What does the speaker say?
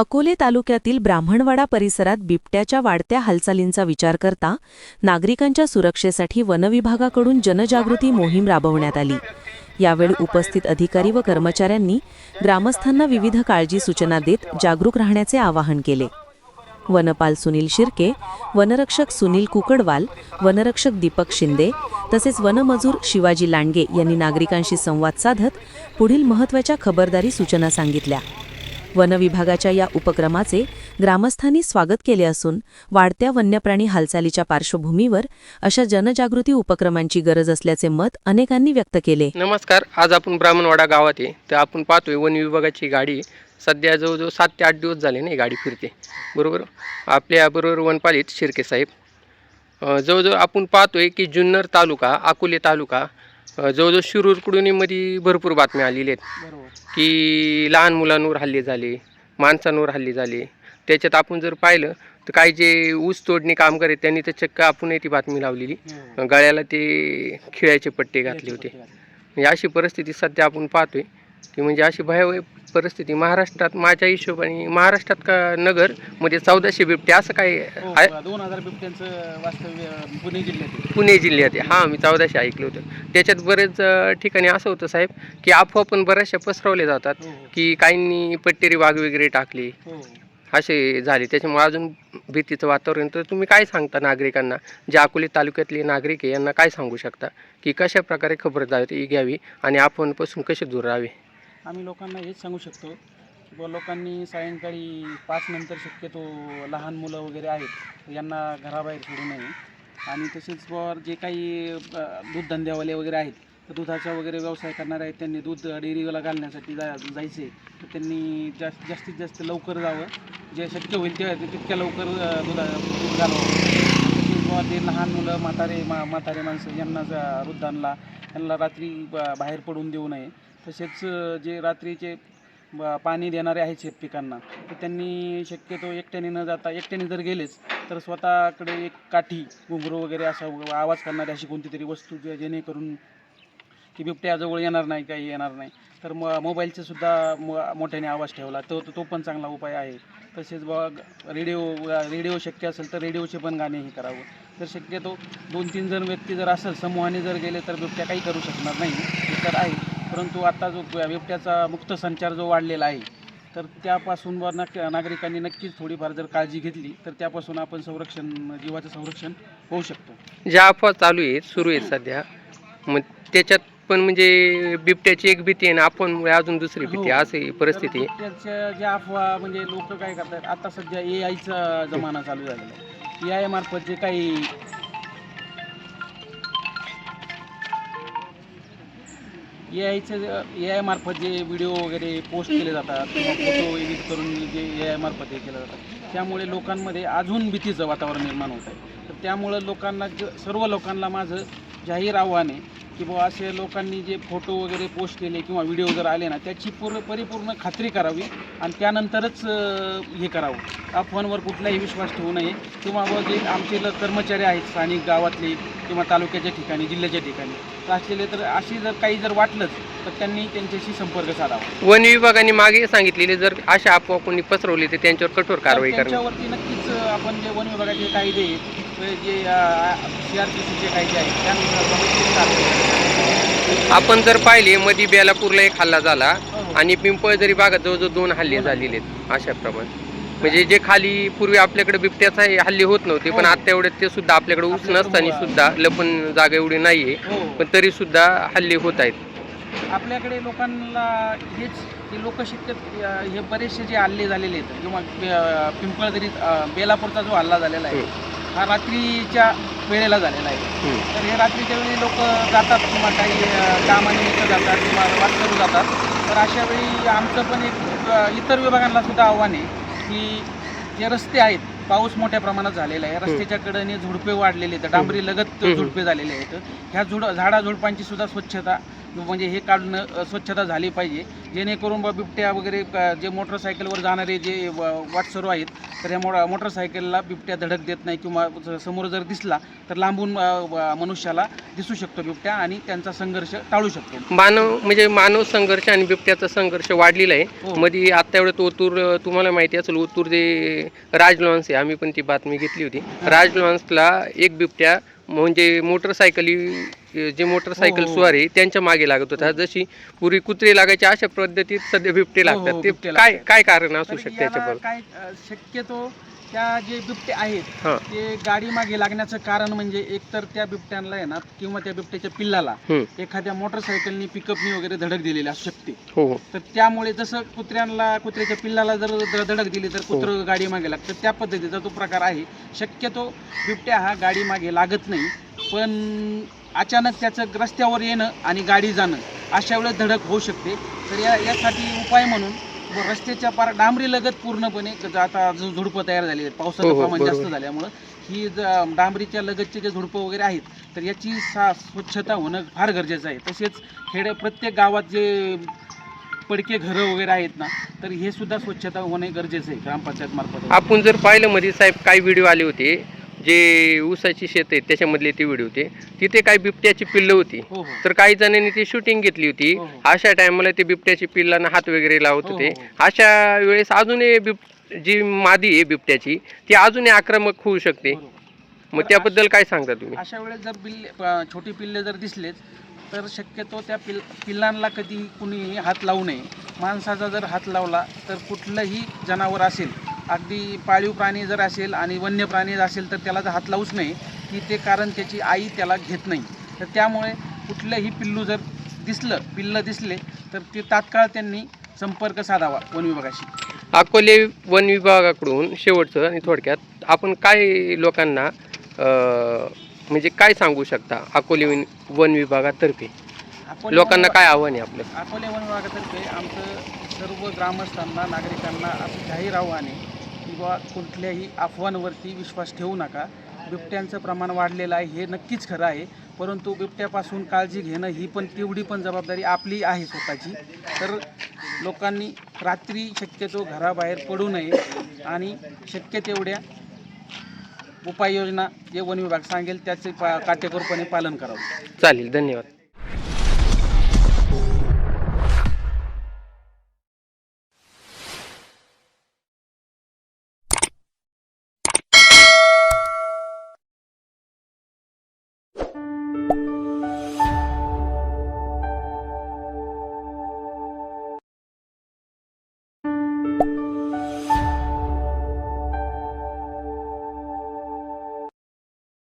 अकोले तालुक्यातील ब्राह्मणवाडा परिसरात बिबट्याच्या वाढत्या हालचालींचा विचार करता नागरिकांच्या सुरक्षेसाठी वनविभागाकडून जनजागृती मोहीम राबवण्यात आली. यावेळी उपस्थित अधिकारी व कर्मचाऱ्यांनी ग्रामस्थांना विविध काळजी सूचना देत जागरूक राहण्याचे आवाहन केले. वनपाल सुनील शिर्के वनरक्षक सुनील कुकडवाल वनरक्षक दीपक शिंदे तसेच वनमजूर शिवाजी लांडगे यांनी नागरिकांशी संवाद साधत पुढील महत्त्वाच्या खबरदारी सूचना सांगितल्या. वनविभागाच्या या उपक्रमाचे ग्रामस्थांनी स्वागत केले असून वाढत्या वन्यप्राणी हालचालीच्या पार्श्वभूमीवर अशा जनजागृती उपक्रमांची गरज असल्याचे मत अनेकांनी व्यक्त केले. नमस्कार आज आपण ब्राह्मणवाडा गावात आहे. तर आपण पाहतोय वन विभागाची गाडी सध्या जवळजवळ सात ते आठ दिवस झाले नाही गाडी फिरते. बरोबर? आपल्याबरोबर वनपालित शिर्के साहेब. जवळजवळ आपण पाहतोय की जुन्नर तालुका अकोले तालुका जवळजवळ शिरूर कुडणीमध्ये भरपूर बातम्या आलेल्या आहेत. की लहान मुलांवर हल्ले झाले माणसांवर हल्ले झाले. त्याच्यात आपण जर पाहिलं तर काही जे ऊस तोडणी कामगार आहेत त्यांनी तर चक्क आपण ती बातमी लावलेली. गळ्याला ते खिळ्याचे पट्टे घातले होते. म्हणजे अशी परिस्थिती सध्या आपण पाहतोय. की म्हणजे अशी भयावह परिस्थिती महाराष्ट्रात माझ्या हिशोबाने महाराष्ट्रात का नगर म्हणजे चौदाशे बिबटे असं काय हो, आहे? दोन हजार बिबट्यांचं वास्तव्य पुणे जिल्ह्यात. पुणे जिल्ह्यात आहे. हां मी चौदाशे ऐकलं होतं. त्याच्यात बरेच अं, ठिकाणी असं होतं साहेब की अफवा पण बऱ्याचशा पसरवल्या जातात हो की काहींनी पट्टेरी वाघ वगैरे टाकले. हो. हो. असे झाले. त्याच्यामुळे अजून भीतीचं वातावरण. तर तुम्ही काय सांगता नागरिकांना? जे अकोले तालुक्यातले नागरिक आहे यांना काय सांगू शकता? की कशा प्रकारे खबरदारी घ्यावी आणि आपणपासून कसे दूर राहावे? आम्ही लोकांना हेच सांगू शकतो की बुवा लोकांनी सायंकाळी पाच नंतर शक्यतो लहान मुलं वगैरे आहेत यांना घराबाहेर सोडू नये. आणि तसेच बुवा जे काही दूध दूधधंद्यावाले वगैरे आहेत तर दुधाचा वगैरे व्यवसाय करणारे आहेत त्यांनी दूध डेअरीला घालण्यासाठी जा जायचे तर त्यांनी जास्त जास्तीत जास्त लवकर जावं. जे शक्य होईल ते तितक्या लवकर दुधा दूध घालावं. किंवा ते लहान मुलं म्हातारे मा म्हातारे माणसं यांना जा- वृद्धांना यांना रात्री बाहेर पडून देऊ नये. तसेच जे रात्रीचे पाणी देणारे आहेत शेतपिकांना तर त्यांनी शक्यतो एकट्याने न जाता एकट्याने जर गेलेच तर स्वतःकडे एक काठी घुंगरू वगैरे असा आवाज करणारी अशी कोणती तरी वस्तू जेणेकरून की बिबट्याजवळ येणार नाही काही येणार नाही. तर मग मोबाईलचा सुद्धा मोठ्याने आवाज ठेवला तो तो पण चांगला उपाय आहे. तसेच बघ रेडिओ रेडिओ शक्य असेल तर रेडिओचे पण गाणे हे करावं. तर शक्यतो दोन तीन जण व्यक्ती जर असेल समूहाने जर गेले तर बिबट्या काही करू शकणार नाही तर आहे. परंतु आता जो बिबट्याचा मुक्त संचार जो वाढलेला आहे तर त्यापासून वर नक नागरिकांनी नक्कीच थोडीफार जर काळजी घेतली तर त्यापासून आपण संरक्षण जीवाचं संरक्षण होऊ शकतो. ज्या अफवा चालू आहेत सुरू आहेत सध्या मग त्याच्यात पण म्हणजे बिबट्याची एक भीती आहे ना आपण अजून दुसरी भीती हो. अशी परिस्थिती आहे. त्याच्या ज्या अफवा म्हणजे लोक काय करतात आता सध्या ए आयचा जमाना चालू झालेला आहे. ए आय मार्फत जे काही ए आयचं ए आय मार्फत जे व्हिडिओ वगैरे पोस्ट केले जातात किंवा फोटो एडिट करून जे ए आय मार्फत हे केलं जातं त्यामुळे लोकांमध्ये अजून भीतीचं वातावरण निर्माण होत आहे. तर त्यामुळं लोकांना सर्व लोकांना माझं जाहीर आव्हान आहे की बुवा असे लोकांनी जे फोटो वगैरे पोस्ट केले किंवा व्हिडिओ जर आले ना त्याची पूर्ण परिपूर्ण खात्री करावी आणि त्यानंतरच हे करावं. अफवांवर कुठलाही विश्वास ठेवू नये. किंवा व जे आमचे कर्मचारी आहेत स्थानिक गावातले किंवा तालुक्याच्या ठिकाणी जिल्ह्याच्या ठिकाणी तर असलेले तर अशी जर काही जर वाटलंच तर त्यांनी त्यांच्याशी संपर्क साधावा. वन विभागाने मागे सांगितलेले जर अशा अफवा कोणी पसरवली तर त्यांच्यावर कठोर कारवाई करावी त्यांच्यावरती नक्कीच आपण जे वन विभागाचे कायदे आहेत, ते जे सी आर पी सीचे कायदे आहेत त्यानुसार आपण जर पाहिले मधी बेलापूरला एक हल्ला झाला हो, हो. आणि पिंपळदरी भागात जवळजवळ दोन हल्ले झालेले आहेत अशा प्रमाणे म्हणजे जे खाली पूर्वी आपल्याकडे बिबट्याचा हे हल्ले होत नव्हते पण हो. आता एवढे ते सुद्धा आपल्याकडे आपल्याकडे नसताना हो. सुद्धा लपून जागा एवढी नाहीये हो पण तरी सुद्धा हल्ले होत आहेत आपल्याकडे लोकांना हेच की लोक शिकतात अं, हे बरेचसे जे हल्ले झालेले आहेत किंवा पिंपळदरी बेलापूरचा जो हल्ला झालेला आहे हा रात्रीच्या वेळेला झालेला आहे. तर हे रात्रीच्या वेळी लोक जातात किंवा काही कामानिमित्त जातात किंवा वाचकरू जातात. तर अशा वेळी आमचं पण एक इतर विभागांना सुद्धा आव्हान आहे की जे रस्ते आहेत पाऊस मोठ्या प्रमाणात झालेला आहे. रस्त्याच्या कडेने झुडपे वाढलेले आहेत डांबरी लगत. झुडपे झालेले आहेत. ह्या झुड झाडा झुडपांची सुद्धा स्वच्छता म्हणजे हे काढणं स्वच्छता झाली पाहिजे. जेणेकरून बा बिबट्या वगैरे जे मोटरसायकलवर जाणारे जे वाटसरू आहेत तर या मो मोटरसायकलला बिबट्या धडक देत नाही किंवा समोर जर दिसला तर लांबून मनुष्याला दिसू शकतो बिबट्या आणि त्यांचा संघर्ष टाळू शकतो. मानव म्हणजे मानव संघर्ष आणि बिबट्याचा संघर्ष वाढलेला आहे. हो. मध्ये आता एवढं ओतूर तुम्हाला माहिती असेल ओतूर जे राज लॉन्स आहे आम्ही पण ती बातमी घेतली होती. राज लॉन्सला एक बिबट्या म्हणजे मोटरसायकली जे मोटरसायकल हो, हो. स्वार आहे त्यांच्या मागे लागत होता. जशी पूर्वी कुत्रे लागायचे अशा पद्धतीत सध्या बिबटे हो, लागतात. ते काय. काय कारण असू शकते याच्याबरोबर? काय शक्यतो त्या जे बिबटे आहेत ते गाडी मागे लागण्याचं कारण म्हणजे एकतर त्या बिबट्यांना आहे ना किंवा त्या बिबट्याच्या पिल्लाला. एखाद्या मोटरसायकलनी पिकअपनी वगैरे धडक दिलेली असू शकते. तर त्यामुळे जसं कुत्र्यांना कुत्र्याच्या पिल्लाला जर धडक दिली तर कुत्रं गाडी मागे लागतं त्या पद्धतीचा तो प्रकार आहे. शक्यतो बिबट्या हा गाडी मागे लागत नाही. पण अचानक त्याचं रस्त्यावर येणं आणि गाडी जाणं अशा वेळेस धडक होऊ शकते. तर या यासाठी उपाय म्हणून रस्त्याच्या पार डांबरी लगत पूर्णपणे आता जो झुडपं तयार झालेली आहेत. हो, पावसाचं हो, प्रमाण जास्त. झाल्यामुळं ही डांबरीच्या लगतचे जे झुडपं वगैरे आहेत तर याची सा स्वच्छता होणं फार गरजेचं आहे. तसेच खेडे प्रत्येक गावात जे पडके घरं वगैरे आहेत ना तर हे सुद्धा स्वच्छता होणे गरजेचं आहे ग्रामपंचायत मार्फत. आपण जर पाहिलं मध्ये साहेब काही व्हिडिओ आले होते. जे ऊसाची शेत आहेत त्याच्यामधले ते व्हिडिओ होते. तिथे काही बिबट्याची पिल्लं होती. हो हो. तर काही जणांनी ती शूटिंग घेतली होती. हो, हो. अशा टायमाला ते बिबट्याची पिल्लांना हात वगैरे लावत हो, होते. हो, अशा वेळेस अजूनही बिब जी मादी आहे बिबट्याची ती अजूनही आक्रमक होऊ शकते. बरोबर. मग त्याबद्दल काय सांगता तुम्ही? अशा वेळेस जर बिल्ले प- छोटी पिल्ले जर दिसलेच तर शक्यतो त्या पिल पिल्लांना कधी कुणी हात लावू नये. माणसाचा जर हात लावला तर कुठलंही जनावर असेल अगदी पाळीव प्राणी जर असेल आणि वन्य प्राणी असेल तर त्याला जर हात लावूच नाही की ते कारण त्याची आई त्याला घेत नाही. तर त्यामुळे कुठलंही पिल्लू जर दिसलं पिल्लं दिसले तर ते तात्काळ त्यांनी संपर्क साधावा वन विभागाशी. अकोले वन विभागाकडून शेवटचं आणि थोडक्यात आपण काय लोकांना अं, म्हणजे काय सांगू शकता अकोले वन- वन विभागातर्फे? अकोले लोकांना काय आव्हान आहे आपलं? अकोले वन विभागातर्फे आमचं सर्व ग्रामस्थांना नागरिकांना असं जाहीर आव्हान आहे किंवा कुठल्याही अफवांवरती विश्वास ठेवू नका. बिबट्यांचं प्रमाण वाढलेलं आहे हे नक्कीच खरं आहे. परंतु बिबट्यापासून काळजी घेणं ही पण तेवढी पण जबाबदारी आपली आहे स्वतःची. तर लोकांनी रात्री शक्यतो घराबाहेर पडू नये आणि शक्य तेवढ्या उपाययोजना जे वन विभाग सांगेल त्याचे पा काटेकोरपणे पालन करावं. चालेल धन्यवाद.